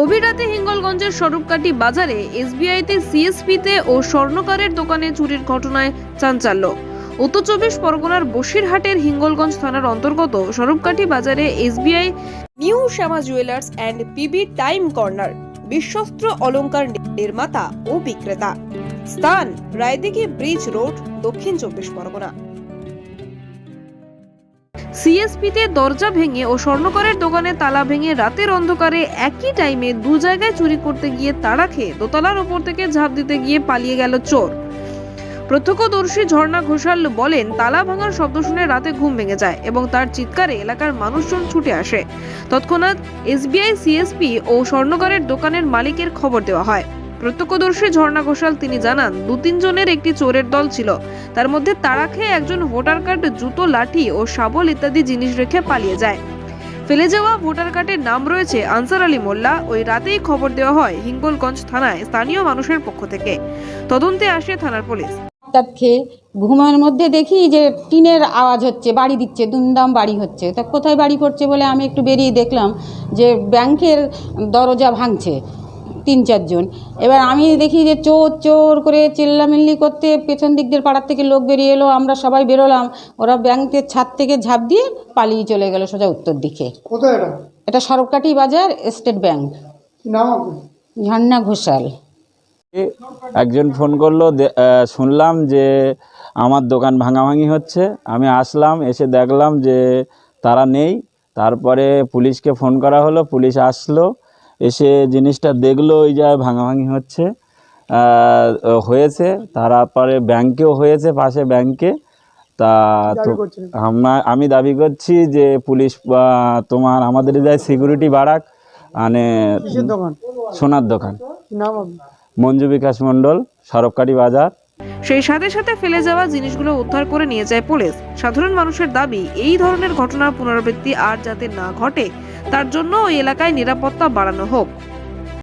গভীর রাতে হিঙ্গলগঞ্জের স্বরূপকাঠি বাজারে এসবিআইতে সিএসপিতে ও স্বর্ণকারের দোকানে চুরির ঘটনায় চাঞ্চল্য। উত্তর চব্বিশ পরগনার বসিরহাটের হিঙ্গলগঞ্জ থানার অন্তর্গত স্বরূপকাঠি বাজারে SBI, new Shyama jewellers and PB time corner, বিশ্বস্ত্র অলংকার নির্মাতা ও বিক্রেতা। স্থান রায়দিঘি ব্রিজ রোড, দক্ষিণ চব্বিশ পরগনা। সিএসপিতে দরজা ভেঙে ও স্বর্ণকারের দোকানে তালা ভেঙে রাতের অন্ধকারে একই টাইমে দু জায়গায় চুরি করতে গিয়ে তাড়া খেয়ে দোতলার ওপর থেকে ঝাঁপ দিতে গিয়ে পালিয়ে গেল চোর। প্রত্যক্ষদর্শী ঝর্ণা ঘোষাল বলেন, তালা ভাঙার শব্দ শুনে রাতে ঘুম ভেঙে যায় এবং তার চিৎকারে এলাকার মানুষজন ছুটে আসে। তৎক্ষণাৎ এসবিআই, সিএসপি ও স্বর্ণকারের দোকানের মালিকের খবর দেওয়া হয়। প্রত্যক্ষদর্শী ঝর্ণা ঘোষাল তিনি জানান, দু তিনজনের একটি চোরের দল ছিল। তার মধ্যে তারা খেয়ে একজন ভোটার কার্ড, জুতো, লাঠি ও শাবল ইত্যাদি জিনিস রেখে পালিয়ে যায়। ফেলে যাওয়া ভোটার কার্ডের নাম রয়েছে আনসার আলী মোল্লা। ওই রাতেই খবর দেওয়া হয় হিঙ্গলগঞ্জ থানায় স্থানীয় মানুষের পক্ষ থেকে। তদন্তে আসে থানার পুলিশ। তার খেয়ে ঘুমের মধ্যে দেখি যে টিনের আওয়াজ হচ্ছে, বাড়ি দিচ্ছে, দুমদাম বাড়ি হচ্ছে। তা কোথায় বাড়ি করছে বলে আমি একটু বেরিয়ে দেখলাম যে ব্যাংকের দরজা ভাঙছে। তিন চারজন এবার আমি দেখি যে চোর চোর করে চিল্লামিল্লি করতে পেছন দিক দিয়ে পাড়ার থেকে লোক বেরিয়ে এলো আমরা সবাই বেরোলাম। ওরা ব্যাংকের ছাদ থেকে ঝাঁপ দিয়ে পালিয়ে চলে গেল সোজা উত্তর দিকে। কোথায় এটা? এটা সরবকাঠি বাজার স্টেট ব্যাংক কি নাম আপনার? ঝর্ণা ঘোষাল। একজন ফোন করল দে- আহ, শুনলাম যে আমার দোকান ভাঙাভাঙি হচ্ছে। আমি আসলাম এসে দেখলাম যে তারা নেই। তারপরে পুলিশকে ফোন করা হলো পুলিশ আসলো। এসে জিনিসটা দেখল ওই জায়গায় ভাঙাভাঙি হচ্ছে। হয়েছে তারপরে ব্যাংকেও হয়েছে পাশে ব্যাংকে। তা তো আমরা আমি দাবি করছি যে পুলিশ বা তোমার আমাদের যায় সিকিউরিটি বাড়াক মানে দোকান? সোনার দোকান। মঞ্জু বিকাশ মণ্ডল সরবকারি বাজার। সেই সাথে সাথে ফেলে যাওয়া জিনিসগুলো উদ্ধার করে নিয়ে যায় পুলিশ। সাধারণ মানুষের দাবি এই ধরনের ঘটনার পুনরাবৃত্তি আর যাতে না ঘটে তার জন্য ওই এলাকায় নিরাপত্তা বাড়ানো হোক।